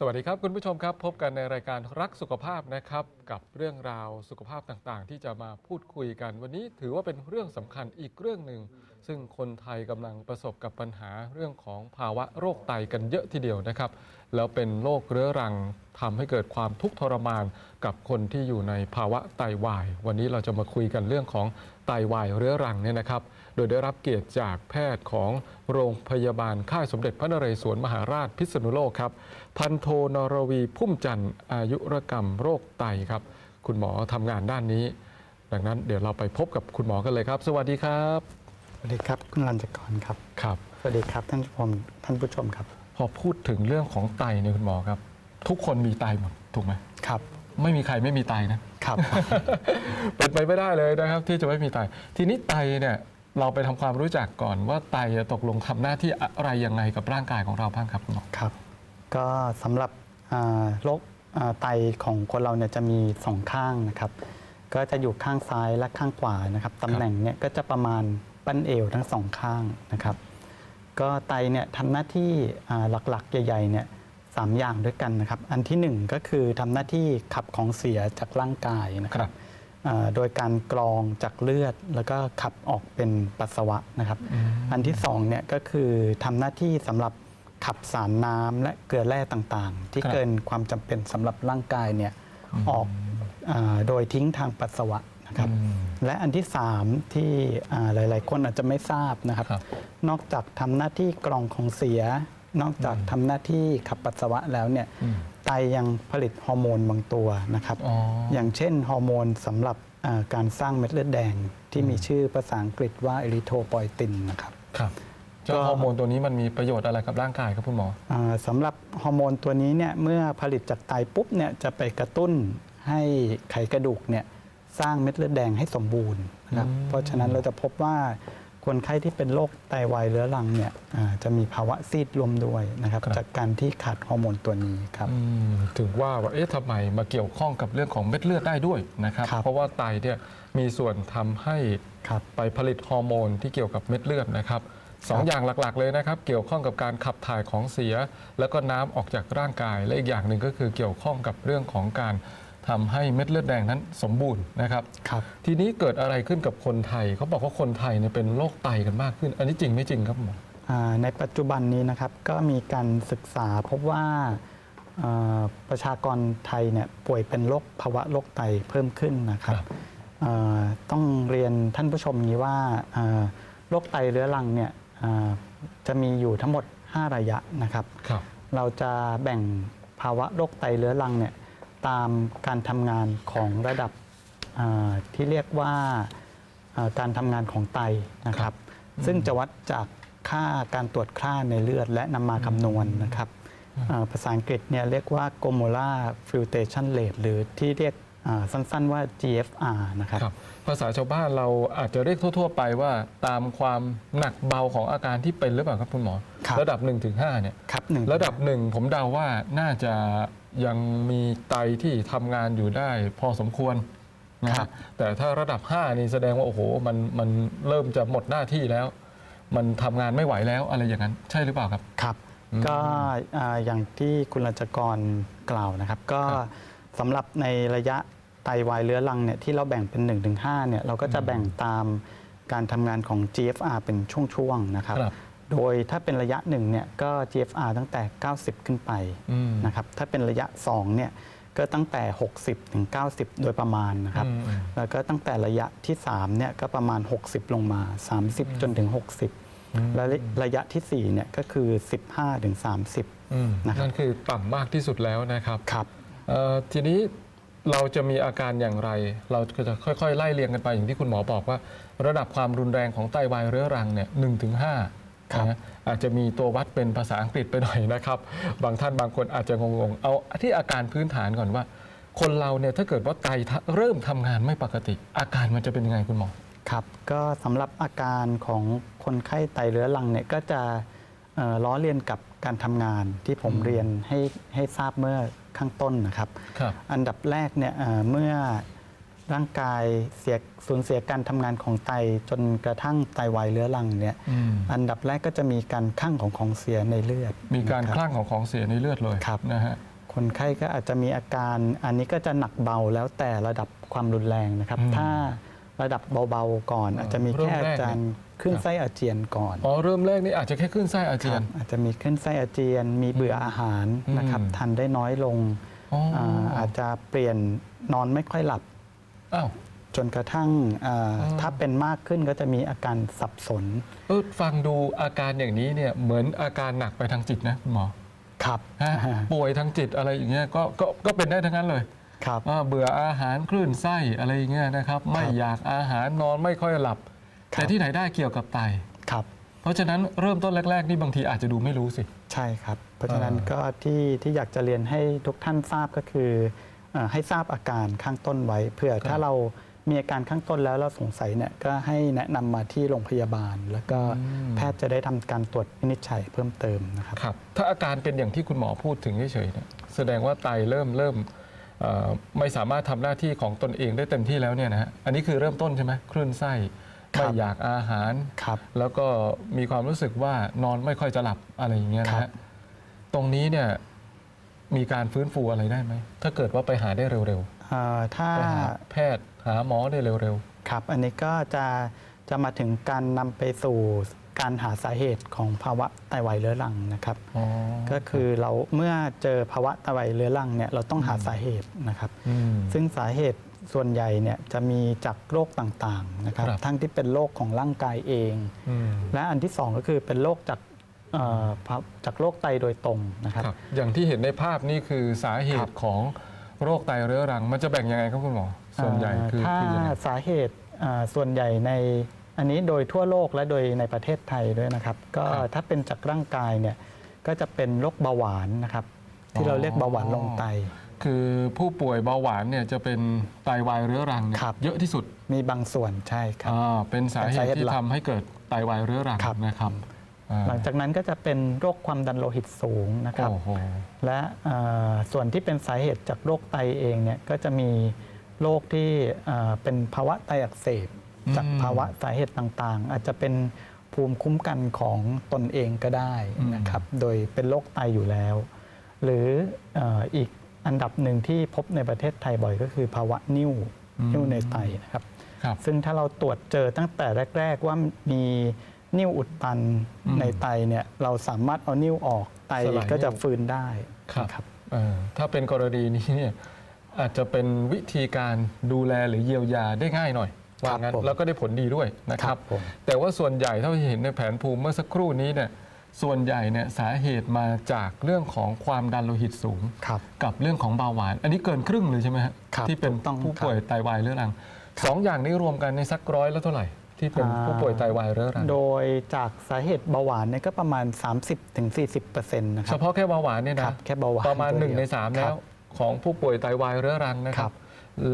สวัสดีครับ คุณผู้ชมครับ พบกันในรายการรักสุขภาพนะครับ กับเรื่องราวสุขภาพต่างๆ ที่จะมาพูดคุยกัน วันนี้ถือว่าเป็นเรื่องสำคัญอีกเรื่องหนึ่งซึ่งคนไทยกำลังประสบกับปัญหาเรื่องของภาวะโรคไตกันเยอะทีเดียวนะครับ แล้วเป็นโรคเรื้อรังทำให้เกิดความทุกข์ทรมานกับคนที่อยู่ในภาวะไตวาย วันนี้เราจะมาคุยกันเรื่องของไตวายเรื้อรังเนี่ยนะครับ โดยได้รับเกียรติจากแพทย์ของโรงพยาบาลค่ายสมเด็จพระนเรศวรมหาราชพิษณุโลกครับ พันโทนรวีพุ่มจันทร์อายุรกรรมโรคไตครับ คุณหมอทำงานด้านนี้ ดังนั้นเดี๋ยวเราไปพบกับคุณหมอกันเลยครับ สวัสดีครับ สวัสดีครับ คุณรัญจกรครับ ครับ สวัสดีครับท่านผู้ชมท่านผู้ชมครับ พอพูดถึงเรื่องของไตเนี่ยคุณหมอครับ ทุกคนมีไตหมดถูกไหมครับ ไม่มีใครไม่มีไตนะครับ เป็นไปไม่ได้เลยนะครับ ที่จะไม่มีไต ทีนี้ไตเนี่ยเราไปทำความรู้จักก่อนว่าไตตกลงทำหน้าที่อะไรยังไงกับร่างกายของเราบ้างครับคุณหมอครับ ก็สำหรับอ่าโรคอ่าไตของคนเราเนี่ยจะมีสองข้างนะครับ ก็จะอยู่ข้างซ้ายและข้างขวานะครับตำแหน่งเนี่ยก็จะประมาณ ปั้นเอวทั้งสองข้างนะครับ ก็ไตเนี่ยทำหน้าที่อ่าหลักๆ ใหญ่ๆเนี่ยสามอย่างด้วยกันนะครับ อันที่หนึ่งก็คือทำหน้าที่ขับของเสียจากร่างกายนะคครัรับบอ่าโดยการกรองจากเลือดแล้วก็ขับออกเป็นปัสสาวะนะครับ อันที่สองเนี่ยก็คือทำหน้าที่สำหรับขับสารน้ำและเกลือแร่ต่างๆ ที่ครับเกินความจำเป็นสำหรับร่างกายเนี่ยอืมออกอาโดยทิ้งทางปัสสาวะ นะครับอืมและอันที่ 3 ที่อ่าหลาย ๆ คนอาจจะไม่ทราบนะครับครับนอกจากทำหน้าที่กรองของเสีย นอกจากทำหน้าที่ขับปัสสาวะแล้วเนี่ยอืมไตยังผลิตฮอร์โมนบางตัวนะครับอ๋ออย่างเช่นฮอร์โมนสำหรับอ่าการสร้างเม็ดเลือดแดง ที่มีชื่อภาษาอังกฤษว่าเอริโทปอยตินนะครับครับเจ้าก็ฮอร์โมนตัวนี้มันมีประโยชน์อะไรกับร่างกายครับคุณหมออ่าสำหรับฮอร์โมนตัวนี้เนี่ยเมื่อผลิตจากไตปุ๊บเนี่ยจะไปกระตุ้นให้ไขกระดูกเนี่ย สร้างเม็ดเลือดแดงให้สมบูรณ์นะครับอืมเพราะฉะนั้นเราจะพบว่าคนไข้ที่เป็นโรคไตวายเรื้อรังเนี่ยอ่าจะมีภาวะซีดรวมด้วยนะครับ จากการที่ขาดฮอร์โมนตัวนี้ครับอืมถึงว่าว่าเอ๊ะทำไมมาเกี่ยวข้องกับเรื่องของเม็ดเลือดได้ด้วยนะครับครับเพราะว่าไตเนี่ยมีส่วนทำให้ครับไปผลิตฮอร์โมนที่เกี่ยวกับเม็ดเลือดนะครับสองครับอย่างหลักๆเลยนะครับ เกี่ยวข้องกับการขับถ่ายของเสีย แล้วก็น้ำออกจากร่างกายและอีกอย่างหนึ่งก็คือเกี่ยวข้องกับเรื่องของการ ทำให้เม็ดเลือดแดงนั้นสมบูรณ์นะครับครับทีนี้เกิดอะไรขึ้นกับคนไทยเขาบอกว่าคนไทยเนี่ยเป็นโรคไตกันมากขึ้น อันนี้จริงไม่จริงครับหมออ่าในปัจจุบันนี้นะครับก็มีการศึกษาพบว่าอ่าประชากรไทยเนี่ยป่วยเป็นโรคภาวะโรคไตเพิ่มขึ้นนะครับครับอ่าต้องเรียนท่านผู้ชมนี้ว่าอ่าโรคไตเรื้อรังเนี่ยอ่าจะมีอยู่ทั้งหมด 5 ระยะนะครับครับเราจะแบ่งภาวะโรคไตเรื้อรังเนี่ย ตามการทำงานของระดับอ่าที่เรียกว่าอ่าการทำงานของไตนะครับ ซึ่งจะวัดจากค่าการตรวจค่าในเลือด และนำมาคำนวณนะครับอ่าภาษาอังกฤษเนี่ยเรียกว่า glomerular filtration rate หรือที่เรียกอ่าสั้นๆว่า GFR นะครับครับภาษาชาวบ้านเราอาจจะเรียกทั่ว ๆ ไปว่าตามความหนักเบาของอาการที่เป็นหรือเปล่าครับคุณหมอครับระดับ1นถึงหเนี่ยครับหนึ่งระดับหนึ่งผมเดาว่าน่าจะ ยังมีไตที่ทำงานอยู่ได้พอสมควรนะคครัรับบแต่ถ้าระดับ 5 นี่แสดงว่าโอ้โหมันมันเริ่มจะหมดหน้าที่แล้ว มันทำงานไม่ไหวแล้วอะไรอย่างนั้น ใช่หรือเปล่าครับ ครับอืมก็อ่าอย่างที่คุณรัชกรกล่าวนะครับ ก็ครับสำหรับในระยะไตวายเรื้อรังเนี่ยที่เราแบ่งเป็น1-5เนี่ยเราก็จะแบ่งตามการทำงานของ GFR เป็นช่วงๆนะครับ ครับ โดยถ้าเป็นระยะ1เนี่ยก็ GFR ตั้งแต่ 90 ขึ้นไปอืมนะครับถ้าเป็นระยะ2เนี่ยก็ตั้งแต่ 60ถึง90 โดยประมาณนะครับอืมอืมแล้วก็ตั้งแต่ระยะที่3เนี่ยก็ประมาณ 60 ลงมา 30 จนถึง 60 และระยะทีสี่4เนี่ยก็คือ 15ถึง30อืมนะครับนั่นคือต่ำมากที่สุดแล้วนะครับครับเอ่อทีนี้เราจะมีอาการอย่างไร เราก็จะค่อยๆ ไล่เรียงกันไปอย่างที่คุณหมอบอกว่า ระดับความรุนแรงของไตวายเรื้อรังเนี่ยหนึ่งถึงห้าครับ นะอาจจะมีตัววัดเป็นภาษาอังกฤษไปหน่อยนะครับ บางท่านบางคนอาจจะงงๆ เอาที่อาการพื้นฐานก่อนว่า คนเราเนี่ยถ้าเกิดว่าไตเริ่มทำงานไม่ปกติ อาการมันจะเป็นยังไงคุณหมอครับก็สำหรับอาการของคนไข้ไตเรื้อรังเนี่ยก็จะเอ่อล้อเลียนกับการทำงานที่ผมเรียนให้ให้ทราบเมื่อข้างต้นนะครับครับอันดับแรกเนี่ยเอ่อเมื่อ ร่างกายเสียสูญเสียการทำงานของไตจนกระทั่งไตวายเรื้อรังเนี่ยอืมอันดับแรกก็จะมีการข้างของของเสียในเลือด มีการนะคบลั่งของของเสียในเลือดเลยครับนะฮะคนไข้ก็อาจจะมีอาการอันนี้ก็จะหนักเบาแล้วแต่ระดับความรุนแรงนะครับอืมถ้าระดับเบาๆก่อนเอออาจจะมีเริ่แค่มแรกอาจารย์ขึ้นไส้อาเจียนก่อน อ๋อ เริ่มแรกนี่อาจจะแค่ขึ้นไส้อาเจียนครับอาจจะมีขึ้นไส้อาเจียน มีเบื่ออาหารนะครับอืมทานได้น้อยลงอ๋ออาอาจจะเปลี่ยนนอนไม่ค่อยหลับ อ้าว จนกระทั่งอ่าอ๋อถ้าเป็นมากขึ้นก็จะมีอาการสับสนเออฟังดูอาการอย่างนี้เนี่ยเหมือนอาการหนักไปทางจิตนะคุณหมอครับฮะป่วยทางจิตอะไรอย่างเงี้ยก็ก็ก็เป็นได้ทั้งนั้นเลยครับ อ่าเบื่ออาหารคลื่นไส้อะไรอย่างเงี้ยนะครับไม่อยากอาหารนอนไม่ค่อยหลับ ครับ แต่ที่ไหนได้เกี่ยวกับไต ครับ เพราะฉะนั้นเริ่มต้นแรก ๆ นี่บางทีอาจจะดูไม่รู้สิ ใช่ครับ เพราะฉะนั้นอ่าก็ที่ที่อยากจะเรียนให้ทุกท่านทราบก็คือเอ่อ ให้ทราบอาการข้างต้นไว้เผื่อถ้าเรามีอาการข้างต้นแล้วเราสงสัยเนี่ยก็ให้แนะนำมาที่โรงพยาบาล แล้วก็แพทย์จะได้ทำการตรวจวินิจฉัยเพิ่มเติมนะครับครับ ถ้าอาการเป็นอย่างที่คุณหมอพูดถึงเฉยๆเนี่ยแสดงว่าไตเริ่มเริ่มเอ่อไม่สามารถทำหน้าที่ของตนเองได้เต็มที่แล้วเนี่ยนะฮะอันนี้คือเริ่มต้นใช่ไหมคลื่นไส้ครับไม่อยากอาหารครับแล้วก็มีความรู้สึกว่านอนไม่ค่อยจะหลับอะไรอย่างเงี้ยนะครัฮะบตรงนี้เนี่ย มีการฟื้นฟูอะไรได้ไหม ถ้าเกิดว่าไปหาได้เร็วเอ่อถ้าๆไปหาแพทย์หาหมอได้เร็วครับอันนี้ก็จะจะมาถึงการนำไปสู่การหาสาเหตุของภาวะไตวายเรื้อรังนะครับ ๆอ๋อก็คือเราเมื่อเจอภาวะไตวายเรื้อรังเนี่ยเราต้องหาสาเหตุนะครับ ม ซึ่งสาเหตุส่วนใหญ่เนี่ยจะมีจากโรคต่างๆนะครับ ครับ ทั้งที่เป็นโรคของร่างกายเอง อืม และอันที่สองก็คือเป็นโรคจากเอ่อภา จากโรคไตโดยตรงนะครับครับอย่างที่เห็นในภาพนี่คือสาเหครัตุบของโรคไตเรื้อรัง มันจะแบ่งยังไงครับคุณหมอ ส่วนใหญ่คือถ้าคือยังไงสาเหตุอ่าส่วนใหญ่ในอันนี้โดยทั่วโลกและโดยในประเทศไทยด้วยนะครับ ก็ครับถ้าเป็นจากร่างกายเนี่ยก็จะเป็นโรคเบาหวานนะครับ ที่เราเรียกเบาหวานลงไต คือผู้ป่วยเบาหวานเนี่ยจะเป็นไตวายเรื้อรังเนี่ยครับเยอะที่สุดมีบางส่วนใช่ครับอ่าเป็นสาเหเป็นสาตุเหตุที่หลักทำให้เกิดไตวายเรื้อรังครับนะครับอ่า หลังจากนั้นก็จะเป็นโรคความดันโลหิตสูงนะครับโอ้โหและเอ่อส่วนที่เป็นสาเหตุจากโรคไตเองเนี่ยก็จะมีโรคที่เอ่อเป็นภาวะไตอักเสบอืมจากภาวะสาเหตุต่างๆ อาจจะเป็นภูมิคุ้มกันของตนเองก็ได้นะครับ โดยเป็นโรคไตอยู่แล้ว หรือเอ่ออีกอันดับหนึ่งที่พบในประเทศไทยบ่อยก็คือภาวะนิ่วนิ่วในไตนะครับครับซึ่งถ้าเราตรวจเจอตั้งแต่แรก ๆว่ามี นิ่วอุดตันอืมในไตเนี่ยเราสามารถเอานิ่วออกไตสลายก็จะนิ่วฟื้นได้ครับนะครับเอ่อถ้าเป็นกรณีนี้เนี่ยอาจจะเป็นวิธีการดูแลหรือเยียวยาได้ง่ายหน่อยว่างั้นผมแล้วก็ได้ผลดีด้วยนะครับผมแต่ว่าส่วนใหญ่เท่าที่เห็นในแผนภูมิเมื่อสักครู่นี้เนี่ยส่วนใหญ่เนี่ยสาเหตุมาจากเรื่องของความดันโลหิตสูงครับกับเรื่องของเบาหวาน อันนี้เกินครึ่งเลยใช่ไหมฮะครับที่เป็นถูกต้องผู้ป่วยครับไตวายเรื้อรังสองอย่างนี้รวมกันในสักร้อยแล้วเท่าไหร่ ที่เป็นอ่าผู้ป่วยไตวายเรื้อรังโดยจากสาเหตุเบาหวานเนี่ยก็ประมาณ 30-40%นะคเฉรับพาะแค่เบาหวานเนี่ยครันะบแค่เบาหวานประมาณตัวหนึ่งเดียวในสามคแล้รัว บ ของผู้ป่วยไตวายเรื้อรังนะคครัรับ บ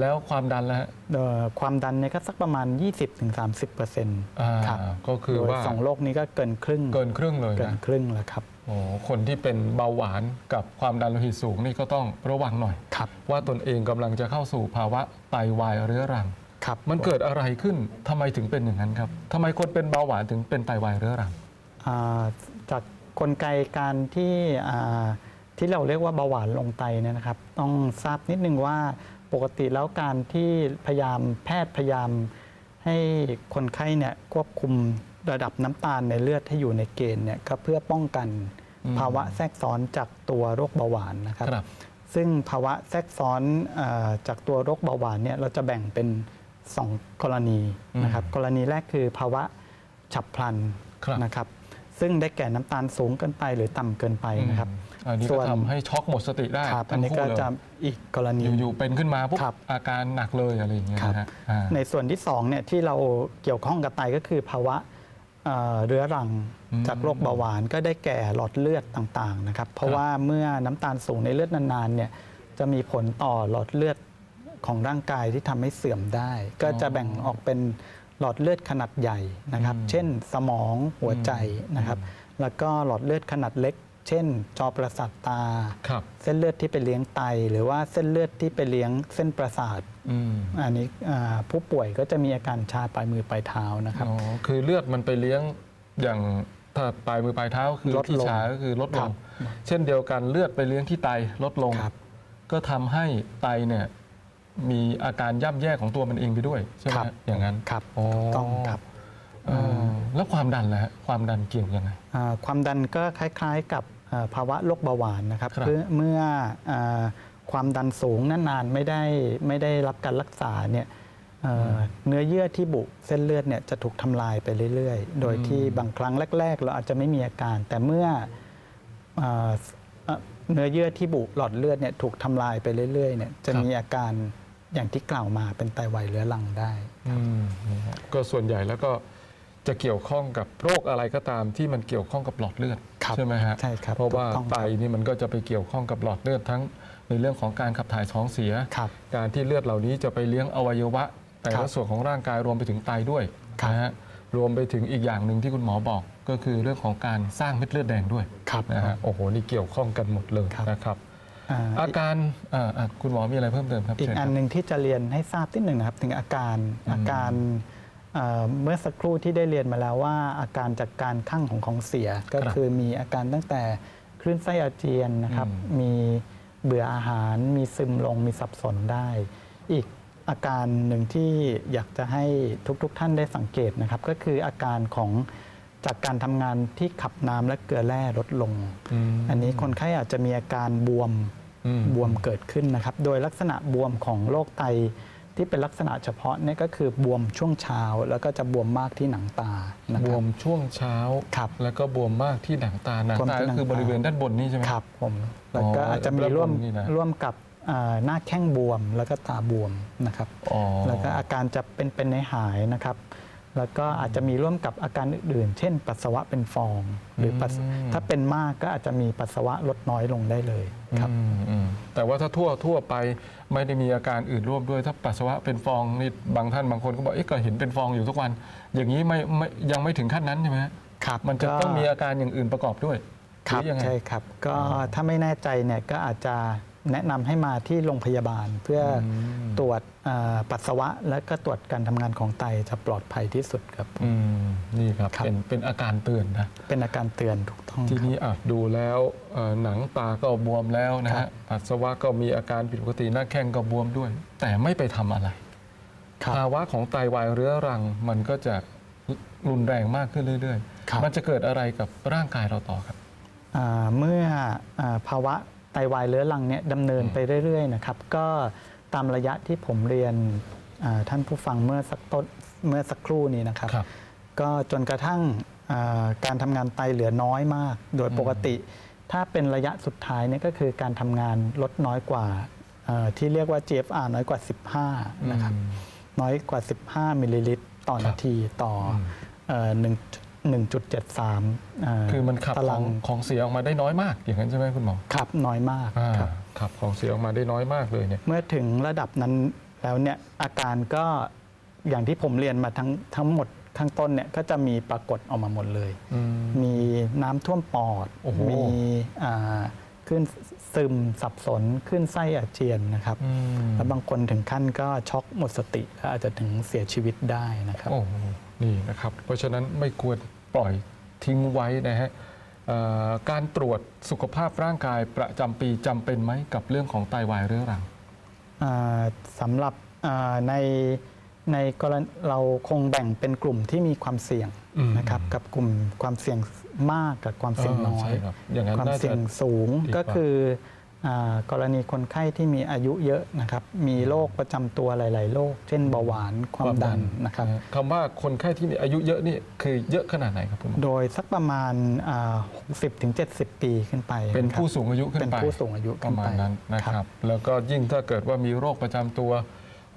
แล้วความดันแล้วฮะเอ่อความดันเนี่ยก็สักประมาณ20-30%อ่าครับก็คือโดยว่าสองโรคนี้ก็เกินครึ่งเกินครึ่งเลยเกินนะครึ่งแล้วครับโอ้คนที่เป็นเบาหวานกับความดันโลหิตสูงนี่ก็ต้องระวังหน่อย ครับ ว่าตนเองกำลังจะเข้าสู่ภาวะไตวายเรื้อรัง ครับ มันเกิดอะไรขึ้นทำไมถึงเป็นอย่างนั้นครับทำไมคนเป็นเบาหวานถึงเป็นไตวายเรื้อรัง อ่าจากกลไกการที่อ่าที่เราเรียกว่าเบาหวานลงไตเนี่ยนะครับ ต้องทราบนิดนึงว่าปกติแล้วการที่พยายามแพทย์พยายาม ให้คนไข้เนี่ยควบคุมระดับน้ำตาลในเลือดให้อยู่ในเกณฑ์เนี่ยก็เพื่อป้องกันอืม ภาวะแทรกซ้อนจากตัวโรคเบาหวานนะครับครับซึ่งภาวะแทรกซ้อนเออจากตัวโรคเบาหวานเนี่ยเราจะแบ่งเป็น 2 กรณีนะครับกรณีแรกคือภาวะฉับพลันครับนะครับซึ่งได้แก่น้ำตาลสูงเกินไปหรือต่ำเกินไปนะครับอันนี้ส่ก็วนทำให้ช็อกหมดสติได้ครับอัทั้นงนี้คู่ก็เลยจะอีกกรณีอยู่ๆเป็นขึ้นมาปุ๊บครับอาการหนักเลยอะไรอย่างเงี้ยครับนะฮะอ่าในส่วนที่2เนี่ยที่เราเกี่ยวข้องกับไตก็คือภาวะเอ่อเรื้อรังอืมจากโรคเบาหวานก็ได้แก่หลอดเลือดต่างๆนะครับ เพราะว่าเมื่อน้ำตาลสูงในเลือดนานๆเนี่ยจะมีผลต่อหลอดเลือด ของร่างกายที่ทำให้เสื่อมได้ ก็จะแบ่งออกเป็นหลอดเลือดขนาดใหญ่นะครับอืมเช่นสมองหัวใจนะครับ แล้วก็หลอดเลือดขนาดเล็ก เช่น จอประสาทตาครับเส้นเลือดที่ไปเลี้ยงไต หรือว่าเส้นเลือดที่ไปเลี้ยงเส้นประสาทอืมอันนี้อ่าผู้ป่วยก็จะมีอาการชาปลายมือปลายเท้านะครับอ๋อคือเลือดมันไปเลี้ยงอย่างถ้าปลายมือปลายเท้าคือลดลงที่ชาก็คือลดลครังบเช่นเดียวกันเลือดไปเลี้ยงที่ไตลดลงครับก็ทำให้ไตเนี่ย มีอาการย่ำแย่ของตัวมันเองไปด้วยใช่ไหมครับฮะอย่างนั้นครับอ๋อถูกต้องครับเอ่อแล้วความดันล่ะฮะความดันเกี่ยวยังไง อ่าความดันก็คล้ายๆกับอ่าภาวะโรคเบาหวานนะครับครับ เมื่อเมื่ออ่าความดันสูงนานๆไม่ได้ไม่ได้รับการรักษาเนี่ยเอ่อเนื้อเยื่อที่บุเส้นเลือดเนี่ยจะถูกทำลายไปเรื่อยๆ โดยที่บางครั้งแรก ๆ เราอาจจะไม่มีอาการ แต่เมื่ออ่าเอ่อเนื้อเยื่อที่บุหลอดเลือดเนี่ยถูกทำลายไปเรื่อยๆเนี่ยจะครับมีอาการ อย่างที่กล่าวมาเป็นไตวายเรื้อรังได้อืมนี่ฮะก็ส่วนใหญ่แล้วก็จะเกี่ยวข้องกับโรคอะไรก็ตามที่มันเกี่ยวข้องกับหลอดเลือดครับใช่ไหมฮะใช่ครับเพราะว่าถูกต้องไตนี่มันก็จะไปเกี่ยวข้องกับหลอดเลือดทั้งในเรื่องของการขับถ่ายท้องเสีย ครับการที่เลือดเหล่านี้จะไปเลี้ยงอวัยวะ แต่ครัละบส่วนของร่างกายรวมไปถึงไตด้วยครับ นะฮะรวมไปถึงอีกอย่างหนึ่งที่คุณหมอบอก ก็คือเรื่องของการสร้างเม็ดเลือดแดงด้วย ครับ นะฮะโอ้โห นี่เกี่ยวข้องกันหมดเลยครับ นะครับ อ่าอาการอ่าอ่าคุณหมอมีอะไรเพิ่มเติมครับอีกเชิญอัคนรับหนึ่งที่จะเรียนให้ทราบนิดหนึ่งนะครับ ถึงอาการอาการเอ่อเมื่อสักครู่ที่ได้เรียนมาแล้วว่า อาการจากการข้างของของเสียก็ครับคือมีอาการตั้งแต่คลื่นไส้อาเจียนนะครับอืมมีเบื่ออาหาร มีซึมลงมีสับสนได้ อีกอาการหนึ่งที่อยากจะให้ทุกๆทท่านได้สังเกตนะครับ ก็คืออาการของ จากการทำงานที่ขับน้ำและเกลือแร่ลดลงมอันนี้คนไข้อาจจะมีอาการบวมอืมบวมเกิดขึ้นนะครับ โดยลักษณะบวมของโรคไตที่เป็นลักษณะเฉพาะเนี่ยก็คือบวมช่วงเช้า แล้วก็จะบวมมากที่หนังตานะบควรับมช่วงเช้าครับแล้วก็บวมมากที่หนังตาหนังบวมตาที่ก็หนังคือบริเวณด้านบนนี่ใช่ไหมครับผมแล้วก็อ๋ออาจจะมีแล้วร่วมบวมนี่นะร่วมกับอ่าหน้าแข้งบวมแล้วก็ตาบวมนะครับอ๋อแล้วก็อาการจะเป็นเป็นในหายนะครับ แล้วก็อาจจะมีร่วมกับอาการอื่นๆ เช่น ปัสสาวะเป็นฟอง หรือปัสถ้าเป็นมากก็อาจจะมีปัสสาวะลดน้อยลงได้เลยครับอืมอืมแต่ว่าถ้าทั่วทั่วไปไม่ได้มีอาการอื่นร่วมด้วย ถ้าปัสสาวะเป็นฟองนี่บางท่านบางคนก็บอกเอ๊ะก็เห็นเป็นฟองอยู่ทุกวัน อย่างนี้ไม่ไม่ยังไม่ถึงขั้นนั้นใช่ไหมฮะครับมันจะก็ต้องมีอาการอย่างอื่นประกอบด้วยครับหอยังไงใช่ครับ ก็ถ้าไม่แน่ใจเนี่ยก็อาจจะ แนะนำให้มาที่โรงพยาบาลเพื่ออมตรวจเอ่อปัสสาวะ และก็ตรวจการทำงานของไตจะปลอดภัยที่สุดครับอืมนี่ครับครับเป็นเป็นอาการเตือนนะ เป็นอาการเตือนถูกต้องทีครับนี้อะดูแล้วเอ่อหนังตาก็บวมแล้วนะครัฮะบปัสสาวะก็มีอาการผิดปกติหน้าแข้งก็บวมด้วย แต่ไม่ไปทำอะไรครับภาวะของไตวายเรื้อรังมันก็จะรุนแรงมากขึ้นเรื่อยครับๆมันจะเกิดอะไรกับร่างกายเราต่อครับอ่าเมื่ออาภาวะ ไตวายเรื้อรังเนี่ยดำเนินอืมไปเรื่อยๆนะครับก็ตามระยะที่ผมเรียนอ่าท่านผู้ฟังเมื่อสักต้นเมื่อสักครู่นี้นะครับครับก็จนกระทั่งอ่าการทำงานไตเหลือน้อยมาก โดยปกติ ถ้าเป็นระยะสุดท้ายเนี่ยก็คือการทำงานลดน้อยกว่าเอ่อที่เรียกว่า GFR น้อยกว่า 15 นะครับ น้อยกว่า 15 มิลลิลิตรต่อครับนาทีต่ออืมเอ่อ1 1.73เคือมันขับตาขราองงของเสียออกมาได้น้อยมาก อย่างนั้นใช่ไหมคุณหมอขับน้อยมากอ่าครับ ขับของเสียออกมาได้น้อยมากเลยเนี่ย เมื่อถึงระดับนั้นแล้วเนี่ยอาการก็อย่างที่ผมเรียนมาทั้งทั้งหมดข้างต้นเนี่ยก็จะมีปรากฏออกมาหมดเลย อืม มีน้ำท่วมปอด โอ้โห มีอ่าขึ้นซึมสับสนขึ้นไส้อาเจียนนะครับ อืมแล้วบางคนถึงขั้นก็ช็อกหมดสติและอาจจะถึงเสียชีวิตได้นะครับ โอ้โหนี่นะครับ เพราะฉะนั้นไม่ควร ปล่อยทิ้งไว้นะฮะเอ่อการตรวจสุขภาพร่างกายประจำปีจำเป็นไหมกับเรื่องของไตวายเรื้อรังอ่าสำหรับอ่าในในกรณีเราคงแบ่งเป็นกลุ่มที่มีความเสี่ยงอืมนะครับ กับกลุ่มความเสี่ยงมากกับความเสี่ยงน้อใช่ยครับอย่างนั้นความน่าจะเสี่ยงสูงดีกว่าก็คืออา กรณีคนไข้ที่มีอายุเยอะนะครับ มีโรคประจำตัวหลาย ๆ โรค เช่นเบาหวาน ความดันนะครับคำว่าคนไข้ที่มีอายุเยอะนี่คือเยอะขนาดไหนครับคุณหมอโดยสักประมาณอ่า60ถึง70 ปีขึ้นไป เป็นนะครับผู้สูงอายุขึ้เป็นนไปผู้สูงอายุปขึ้ระนมาไปณนั้นนะครับ แล้วก็ยิ่งถ้าเกิดว่ามีโรคประจำตัว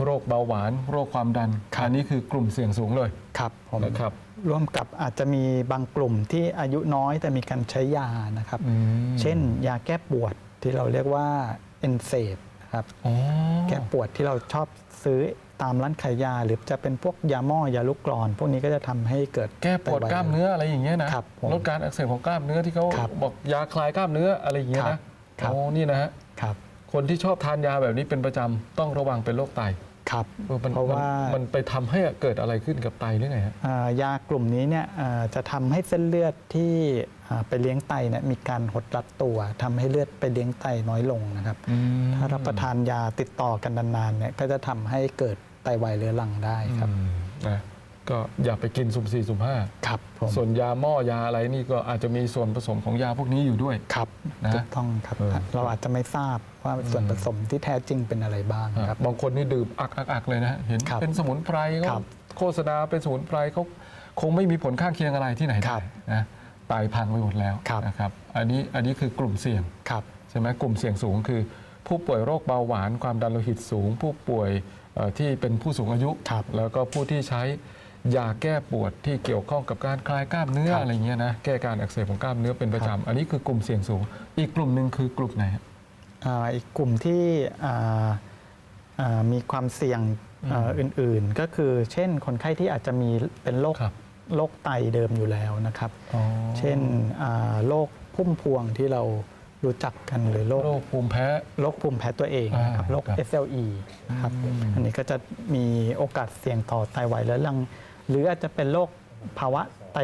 โรคเบาหวาน โรคความดันครับอันนี้คือกลุ่มเสี่ยงสูงเลย ครับผมนะครับร่วมกับอาจจะมีบางกลุ่มที่อายุน้อยแต่มีการใช้ยานะครับอืมเช่น ยาแก้ปวด ที่เราเรียกว่าเอนเซดนะครับอ๋อแก้ปวดที่เราชอบซื้อตามร้านขายยา หรือจะเป็นพวกยาหม้อยาลูกกรอน พวกนี้ก็จะทำให้เกิดแก้ปวดกล้ามเนื้ออะไรอย่างเงี้ยนะครับผมลดการอักเสบของกล้ามเนื้อที่เขาครับบอกยาคลายกล้ามเนื้ออะไรอย่างเงี้ยนะครับโอ้นี่นะฮะครับคนที่ชอบทานยาแบบนี้เป็นประจำต้องระวังเป็นโรคไต ครับออมันเพราะว่านมันไปทำให้เกิดอะไรขึ้นกับไตหรือไงฮะอ่ายากลุ่มนี้เนี่ยอ่าจะทำให้เส้นเลือดที่อ่าไปเลี้ยงไตเนี่ยมีการหดรัดตัวทำให้เลือดไปเลี้ยงไตน้อยลงนะครับ ถ้ารับประทานยาติดต่อกันนานๆเนี่ยก็จะทำให้เกิดไตวายเรื้อรังได้ครับอืมนะก็อย่าไปกินสุ่มสี่สุ่มห้าครับผมส่วนยาหม้อยาอะไรนี่ก็อาจจะมีส่วนผสมของยาพวกนี้อยู่ด้วยครับนะถูกต้องครับเออเราอาจจะไม่ทราบ ว่าส่วนผสมที่แท้จริงเป็นอะไรบ้างครับบางคนนี่ดื่มอักอักอักเลยนะฮะเห็นครับเป็นสมุนไพรคเขารับโฆษณาเป็นสมุนไพรเขาคงไม่มีผลข้างเคียงอะไรที่ไหนครัได้บนะตายพังไปหมดแล้วครับนะครับอันนี้อันนี้คือกลุ่มเสี่ยงครับใช่ไหมกลุ่มเสี่ยงสูงคือ ผู้ป่วยโรคเบาหวานความดันโลหิตสูง ผู้ป่วยเอ่อที่เป็นผู้สูงอายุครับแล้วก็ผู้ที่ใช้ยาแก้ปวดที่เกี่ยวข้องกับการคลายกล้ามเนื้อครับอะไรเงี้ยนะแก้การอักเสบของกล้ามเนื้อเป็นประจำอันนี้คือกลุ่มเสี่ยงสูง อีกกลุ่มหนึ่งคือกลุ่มไหนฮะ อ่าอีกกลุ่มที่อ่าอ่ามีความเสี่ยงอ่าอื่นๆ ก็คือเช่นคนไข้ที่อาจจะมีเป็นโรคครับโรคไตเดิมอยู่แล้วนะครับอ๋อเช่นอ่าโรคพุ่มพวงที่เรารู้จักกันหรือโรคโรคภูมิแพ้โรคภูมิแพ้ตัวเองนะครับอ่าโรคครับ SLE นะครับอืมอันนี้ก็จะมีโอกาสเสี่ยงต่อไตวายเรื้อรัง หรืออาจจะเป็นโรคภาวะไต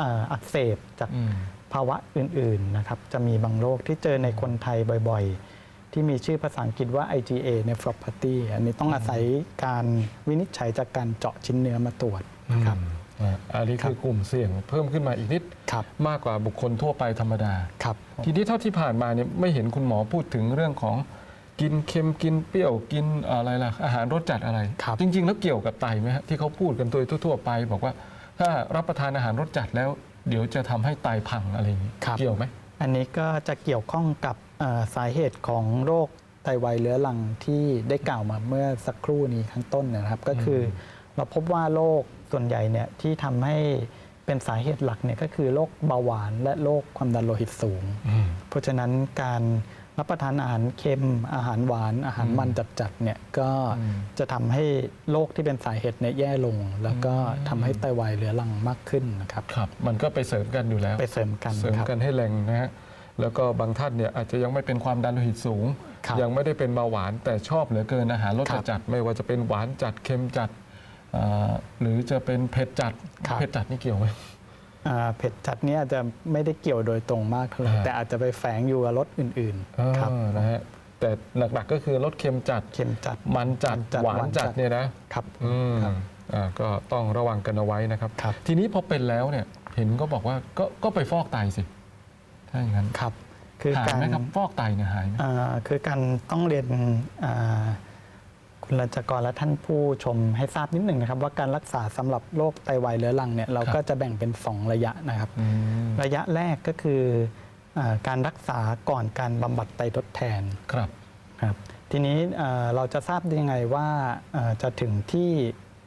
อ่าอักเสบจากอืม ภาวะอื่นๆนะครับจะมีบางโรคที่เจอในคนไทยบ่อยๆ ที่มีชื่อภาษาอังกฤษว่า IgA nephropathy อันนี้ต้องอาศัยการวินิจฉัยจากการเจาะชิ้นเนื้อมาตรวจนะครับอ่าอันนี้ครับคือกลุ่มเสี่ยงเพิ่มขึ้นมาอีกนิดครับมากกว่าบุคคลทั่วไปธรรมดาครับทีนี้เท่าที่ผ่านมาเนี่ยไม่เห็นคุณหมอพูดถึงเรื่องของกินเค็มกินเปรี้ยวกินอะไรล่ะอาหารรสจัดอะไรครับจริง ๆ แล้วเกี่ยวกับไตไหมฮะที่เขาพูดกันโดยทั่ว ๆ ไป บอกว่าถ้ารับประทานอาหารรสจัดแล้ว เดี๋ยวจะทำให้ไตพังอะไรอย่างนี้ครับเกี่ยวไหมอันนี้ก็จะเกี่ยวข้องกับเอ่อสาเหตุของโรคไตวายเรื้อรังที่ได้กล่าวมาเมื่อสักครู่นี้ข้างต้นนะครับ ก็คืออเราพบว่าโรคส่วนใหญ่เนี่ยที่ทำให้เป็นสาเหตุหลักเนี่ยก็คือโรคเบาหวานและโรคความดันโลหิตสูง เพราะฉะนั้นการ รับประทานอาหารเค็ม อาหารหวาน อาหารมันจัดๆเนี่ยก็อืมจะทำให้โรคที่เป็นสาเหตุเนี่ยแย่ลง แล้วก็อืมทำให้ไตวายเรื้อรังมากขึ้นนะครับครับ มันก็ไปเสริมกันอยู่แล้ว ไปเสริมกันเสริมครับกันให้แรงนะฮะแล้วก็บางท่านเนี่ยอาจจะยังไม่เป็นความดันโลหิตสูงครับยังไม่ได้เป็นเบาหวานแต่ชอบเหลือเกินอาหารรสครับจัดๆไม่ว่าจะเป็นหวานจัดเค็มจัดอ่าหรือจะเป็นเผ็ดจัดครับเผ็ดจัดนี่เกี่ยวไหมอ่า เผ็ดจัดเนี่ยอาจจะไม่ได้เกี่ยวโดยตรงมากเท่าไหร่อ่าแต่อาจจะไปแฝงอยู่กับรสอื่นอ่าๆครับนะฮะแต่หลักๆก็คือรสเค็มจัดเค็มจัด มันจัดมันจัดหวานหวานจัจัดดเนี่ยนะครับอืมครับอ่าก็ต้องระวังกันเอาไว้นะครับครับ ทีนี้พอเป็นแล้วเนี่ยเห็นก็บอกว่าก็ก็ไปฟอกไตสิถ้าอย่างนั้นครับ คือหายการไหมครับฟอกไตเนี่ยหายไหมอ่าคือการต้องเรียนอ่า คุณรัชกรและท่านผู้ชมให้ทราบนิดหนึ่งนะครับ ว่าการรักษาสำหรับโรคไตวายเรื้อรังเนี่ยเราก็จะแบ่งเป็น 2 ระยะนะครับอืมระยะแรกก็คืออาการรักษาก่อนการบำบัดไตทดแทนครับครับ ทีนี้เอ่อเราจะทราบได้ยังไงว่าเอ่อจะถึงที่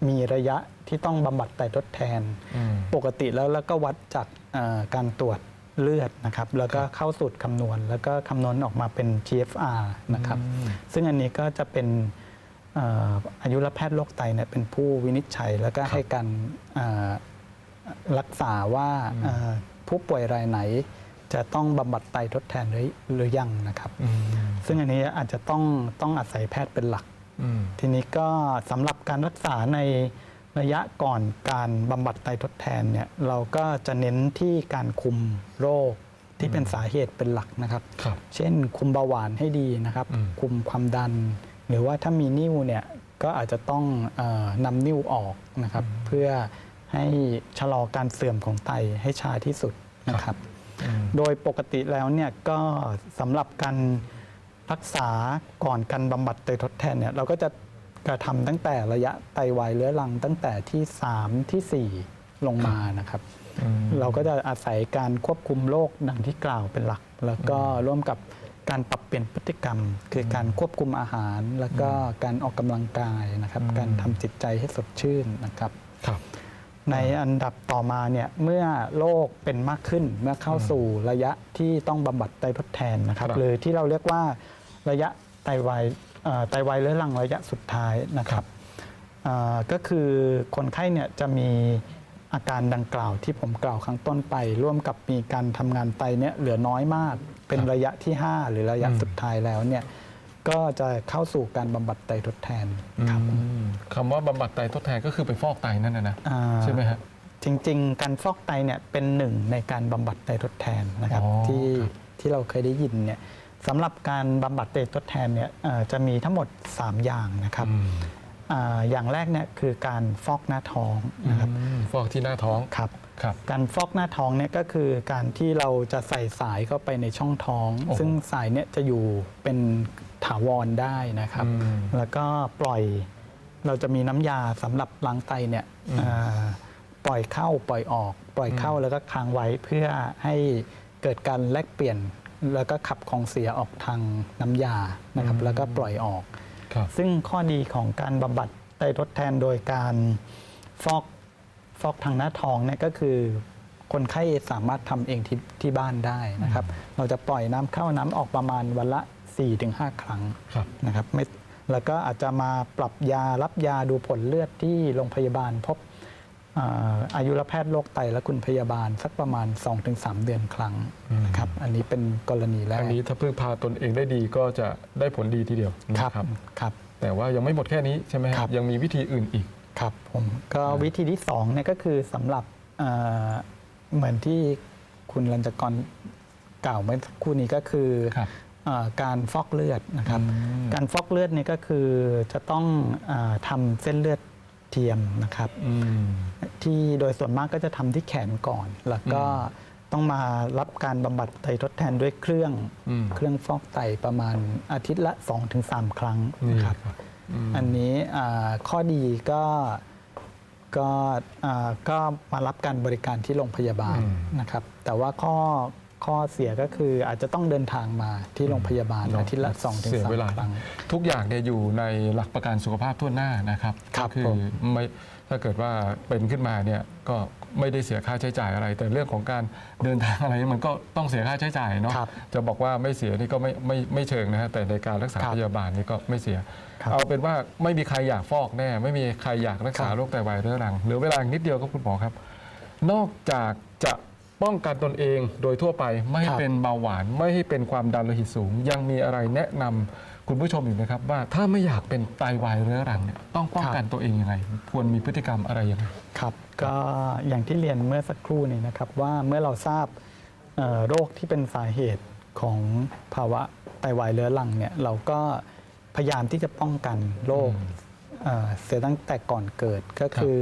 มีระยะที่ต้องบำบัดไตทดแทนอืมปกติแล้วแล้วก็วัดจากเอ่อการตรวจเลือดนะครับ แล้วก็เข้าสูตรคำนวณ แล้วก็คำนวณออกมาเป็น GFR นะครับอืมซึ่งอันนี้ก็จะเป็นเอ่ออายุรแพทย์โรคไตเนี่ยเป็นผู้วินิจฉัยแล้วก็ให้การเอ่อรักษาว่าเอ่อผู้ป่วยรายไหน จะต้องบำบัดไตทดแทนหรือหรือยังนะครับอืมซึ่งอันนี้อาจจะต้องต้องอาศัยแพทย์เป็นหลักอืมทีนี้ก็สำหรับการรักษาในระยะก่อนการบำบัดไตทดแทนเนี่ยเราก็จะเน้นที่การคุมโรคที่เป็นสาเหตุเป็นหลักนะครับครับเช่นคุมเบาหวานให้ดีนะครับอืมคุมความดัน หรือว่าถ้ามีนิ่วเนี่ยก็อาจจะต้องเออนำนิ่วออกนะครับเพื่อให้ชะลอการเสื่อมของไตให้ช้าที่สุดนะครับอืมโดยปกติแล้วเนี่ยก็สำหรับการรักษาก่อนการบำบัดไตทดแทนเนี่ยเราก็จะกระทำตั้งแต่ระยะไตวายเรื้อรังตั้งแต่ที่ 3 ทีสี่4 ลงมานะครับอืมเราก็จะอาศัยการควบคุมโรคดังที่กล่าวเป็นหลัก แล้วก็ร่วมกับ การปรับเปลี่ยนพฤติกรรม คือการควบคุมอาหาร แล้วก็การออกกำลังกายนะครับอืมการทำจิตใจให้สดชื่นนะครับครับ ในอันดับต่อมาเนี่ยเมื่อโรคเป็นมากขึ้นเมื่อเข้าสู่ระยะที่ต้องบำบัดไตทดแทนนะครับครับ หรือที่เราเรียกว่าระยะไตวายเอ่อไตวายเรื้อรังระยะสุดท้ายนะครับเอ่อก็คือคนไข้เนี่ยจะมีอาการดังกล่าวที่ผมกล่าวข้างต้นไป ร่วมกับมีการทำงานไตเนี่ยเหลือน้อยมาก เป็นระยะที่ 5 หรือระยะสุดท้ายแล้วเนี่ยก็จะเข้าสู่การบำบัดไตทดแทนครับอืมคำว่าบำบัดไตทดแทนก็คือไปฟอกไตนั่นนะนะอ่าใช่ไหมฮะจริง ๆ การฟอกไตเนี่ยเป็นหนึ่งในการบำบัดไตทดแทนนะครับอ๋อที่ครับที่เราเคยได้ยินเนี่ยสำหรับการบำบัดไตทดแทนเนี่ยเอ่อจะมีทั้งหมด 3 อย่างนะครับอืมอ่าอย่างแรกเนี่ยคือการฟอกหน้าท้องนะครับอืมฟอกที่หน้าท้องครับครับ การฟอกหน้าท้องเนี่ยก็คือการที่เราจะใส่สายเข้าไปในช่องท้องโอ้โหซึ่งสายเนี่ยจะอยู่เป็นถาวรได้นะครับอืมแล้วก็ปล่อยเราจะมีน้ำยาสำหรับล้างไตเนี่ยอืมอ่าปล่อยเข้าปล่อยออก ปล่อยเข้าอืมแล้วก็ค้างไว้เพื่อให้เกิดการแลกเปลี่ยน แล้วก็ขับของเสียออกทางน้ำยานะครับ แล้วก็ปล่อยออกครับซึ่งข้อดีของการบำบัดไตทดแทนโดยการฟอก ฟอกทางหน้าท้องเนี่ยก็คือ คนไข้สามารถทำเองที่ที่บ้านได้นะครับ เราจะปล่อยน้ำเข้าน้ำออกประมาณวันละ 4-5 ครั้งครับ นะครับไม่แล้วก็อาจจะมาปรับยารับยาดูผลเลือดที่โรงพยาบาลพบอ่าอายุรแพทย์โรคไตและคุณพยาบาลสักประมาณ 2-3 เดือนครั้งนะครับ อันนี้เป็นกรณีแรกอันนี้ถ้าพึ่งพาตนเองได้ดีก็จะได้ผลดีทีเดียวครับนะครับ ครับ แต่ว่ายังไม่หมดแค่นี้ใช่ไหมครับยังมีวิธีอื่นอีก ครับผมก็วิธีที่สองเนี่ยก็คือสำหรับเอ่อเหมือนที่คุณรัญจกรกล่าวเมื่อสักครู่นี้ก็คือครับเอ่อการฟอกเลือดนะครับอืมการฟอกเลือดเนี่ยก็คือจะต้องเออทำเส้นเลือดเทียมนะครับอืมที่โดยส่วนมากก็จะทำที่แขนก่อน แล้วก็ต้องมารับการบำบัดไตทดแทนด้วยเครื่องอืมเครื่องฟอกไตประมาณอาทิตย์ละ 2-3 ครั้งนี่นะคครัรับบ อืมอันนี้อ่าข้อดีก็ก็อ่าก็มารับการบริการที่โรงพยาบาลอืมนะครับ แต่ว่าข้อข้อเสียก็คืออาจจะต้องเดินทางมาที่โรงพยาบาลเนอะอาทิตย์ละ2อถึงเสียสาเวมลาครั้งทุกอย่างเนี่ยอยู่ในหลักประกันสุขภาพทั่วหน้านะครับครับก็คืผมไม่ ถ้าเกิดว่าเป็นขึ้นมาเนี่ยก็ไม่ได้เสียค่าใช้จ่ายอะไร แต่เรื่องของการเดินทางอะไรมันก็ต้องเสียค่าใช้จ่ายเนาะครับจะบอกว่าไม่เสียนี่ก็ไม่ไม่ไม่เชิงนะฮะแต่ในการรักษาครับพยาบาลนี่ก็ไม่เสียครับเอาเป็นว่าไม่มีใครอยากฟอกแน่ ไม่มีใครอยากรักษาครับโรคไตวายเรื้อรังเหลือเวลาอีกนิดเดียวครับคุณหมอครับ นอกจากจะป้องกันตนเองโดยทั่วไปไม่ให้ครับเป็นเบาหวานไม่ให้เป็นความดันโลหิตสูง ยังมีอะไรแนะนำ คุณผู้ชมอยู่นะครับว่าถ้าไม่อยากเป็นไตวายเรื้อรังเนี่ยต้องป้องกันตัวเองยังไง ควรมีพฤติกรรมอะไรยังไงครับ ก็อย่างที่เรียนเมื่อสักครู่นี้นะครับว่าเมื่อเราทราบเอ่อโรคที่เป็นสาเหตุของภาวะไตวายเรื้อรังเนี่ยเราก็พยายามที่จะป้องกันโรคอืมเอ่อเสียตั้งแต่ก่อนเกิดก็คือ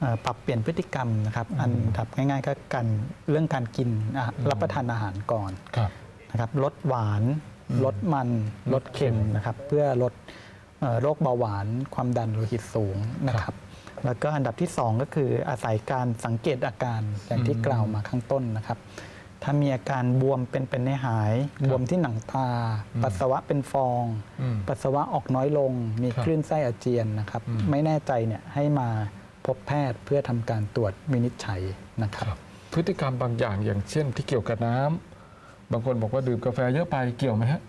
เอ่อปรับเปลี่ยนพฤติกรรมนะครับอันดับง่ายๆก็การเรื่องการกินอะรับประทานอาหารก่อนครับนะครับลดหวานอืม ลดมันลดเค็มนะครับเพื่อลดเอ่อโรคเบาหวานความดันโลหิตสูงนะครับแล้วก็อันดับที่ 2 ก็คืออาศัยการสังเกตอาการอย่างที่อืมกล่าวมาข้างต้นนะครับ ถ้ามีอาการบวมเป็นเป็นให้หาย บวมที่หนังตาอืมปัสสาวะเป็นฟองอืมปัสสาวะออกน้อยลง มีครับคลื่นไส้อาเจียนนะครับอืมไม่แน่ใจเนี่ยให้มาพบแพทย์เพื่อทำการตรวจวินิจฉัยนะครับครับพฤติกรรมบางอย่างอย่างเช่นที่เกี่ยวกับน้ำ บางคนบอกว่าดื่มกาแฟเยอะไปเกี่ยวไหมฮะ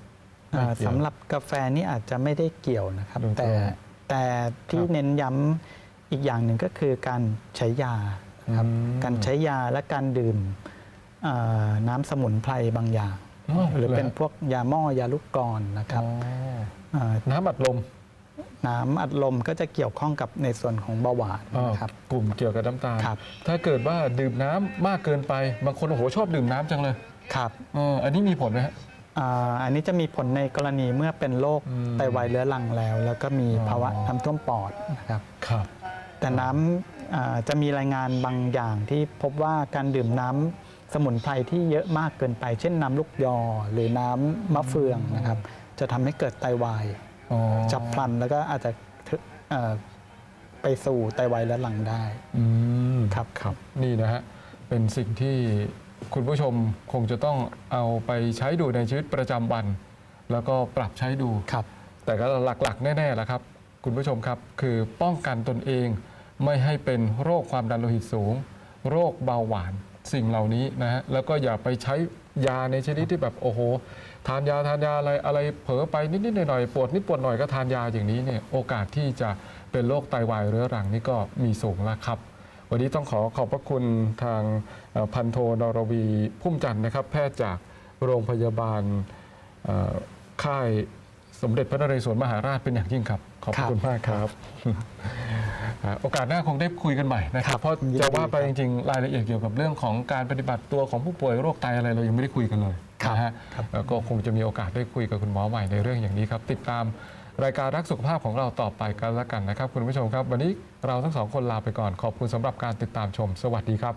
อ่าไม่เกี่ยว สำหรับกาแฟนี่อาจจะไม่ได้เกี่ยวนะครับ โดยตรงแต่แต่ที่ครับเน้นย้ำอีกอย่างหนึ่งก็คือการใช้ยานะครับอืม การใช้ยาและการดื่มเอ่อน้ำสมุนไพรบางอย่างอ๋อหรือเป็นเหรอพวกยาหม้อยาลูกกรอนนะครับอ๋อเอ่อน้ำอัดลมน้ำอัดลมก็จะเกี่ยวข้องกับในส่วนของเบาหวานอ๋อนะครับ กลุ่มเกี่ยวกับน้ำตาล ครับ ถ้าเกิดว่าดื่มน้ำมากเกินไป บางคนโอ้โหชอบดื่มน้ำจังเลย ครับเอออันนี้มีผลไหมฮะ อ่าอันนี้จะมีผลในกรณีเมื่อเป็นโรคอืม ไตวายเรื้อรังแล้ว แล้วก็มีอ๋อภาวะน้ำท่วมปอดนะครับ ครับ แต่น้ำอ่าจะมีรายงานบางอย่างที่พบว่าการดื่มน้ำสมุนไพรที่เยอะมากเกินไป เช่นน้ำลูกยอหรือน้ำมะเฟืองนะครับ จะทำให้เกิดไตวายอ๋อฉับพลันแล้วก็อาจจะถึเอ่อไปสู่ไตวายเรื้อรังได้ อืม ครับ ครับ นี่นะฮะ เป็นสิ่งที่ คุณผู้ชมคงจะต้องเอาไปใช้ดูในชีวิตประจำวัน แล้วก็ปรับใช้ดู ครับ แต่ก็หลักๆ แน่ๆแล้วครับ คุณผู้ชมครับ คือป้องกันตนเองไม่ให้เป็นโรคความดันโลหิตสูง โรคเบาหวานสิ่งเหล่านี้นะฮะแล้วก็อย่าไปใช้ยาในชนิดที่แบบโอ้โห ทานยาทานยาอะไรอะไรเผลอไปนิดๆหน่อยๆปวดนิดปวดหน่อยก็ทานยาอย่างนี้เนี่ยโอกาสที่จะเป็นโรคไตวายเรื้อรังนี่ก็มีสูงแล้วครับ วันนี้ต้องขอขอบพระคุณทางเอ่อพันโทนรวีพุ่มจันทร์นะครับ แพทย์จากโรงพยาบาลเอ่อค่ายสมเด็จพระนเรศวรมหาราชเป็นอย่างยิ่งครับ ขอบพระคุณมากครับอ่าโอกาสหน้าคงได้คุยกันใหม่นะคครัรับบเพราะยินดีจะว่าไปครัจบริงๆ รายละเอียดเกี่ยวกับเรื่องของการปฏิบัติตัวของผู้ป่วยโรคไตอะไรเรายังไม่ได้คุยกันเลยครับนะฮะครับแล้วก็คงจะมีโอกาสได้คุยกับคุณหมอใหม่ในเรื่องอย่างนี้ครับ ติดตาม รายการรักสุขภาพของเราต่อไปกันละกันนะครับ คุณผู้ชมครับ วันนี้เราทั้งสองคนลาไปก่อนขอบคุณสำหรับการติดตามชม สวัสดีครับ